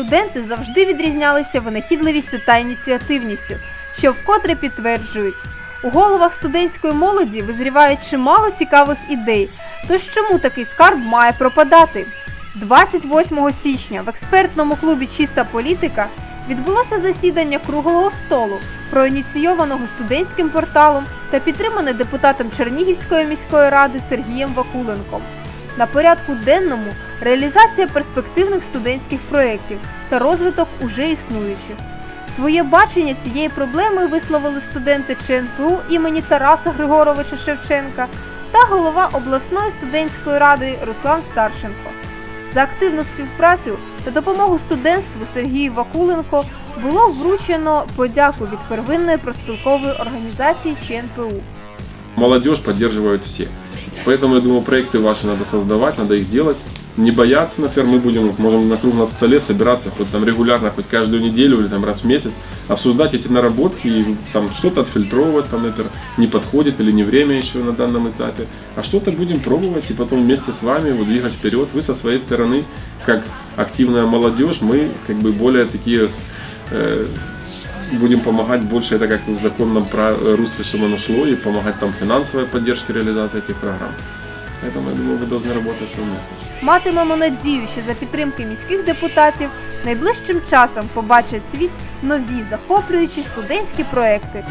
Студенти завжди відрізнялися винахідливістю та ініціативністю, що вкотре підтверджують. У головах студентської молоді визрівають чимало цікавих ідей. Тож чому такий скарб має пропадати? 28 січня в експертному клубі Чиста політика відбулося засідання круглого столу, проініційованого студентським порталом та підтримане депутатом Чернігівської міської ради Сергієм Вакуленком. На порядку денному реалізація перспективних студентських проєктів та розвиток уже існуючих. Своє бачення цієї проблеми висловили студенти ЧНПУ імені Тараса Григоровича Шевченка та голова обласної студентської ради Руслан Старченко. За активну співпрацю та допомогу студентству Сергію Вакуленко було вручено подяку від первинної профспілкової організації ЧНПУ. Молодежь поддерживают все. Поэтому, я думаю, проекты ваши надо создавать, надо их делать. Не бояться, например, мы будем, можем на круглом столе собираться хоть там регулярно, хоть каждую неделю или там раз в месяц, обсуждать эти наработки и там что-то отфильтровывать, там, например, не подходит или не время еще на данном этапе, а что-то будем пробовать и потом вместе с вами вот, двигать вперед. Вы со своей стороны, как активная молодежь, мы как бы более такие э, будем помогать больше, это как в законном пра- русле, чтобы оно шло, и помогать там финансовой поддержке реализации этих программ. Поэтому, я думаю, вы должны работать совместно. Матимемо надію, що за підтримки міських депутатів найближчим часом побачать світ нові захоплюючі студентські проекти.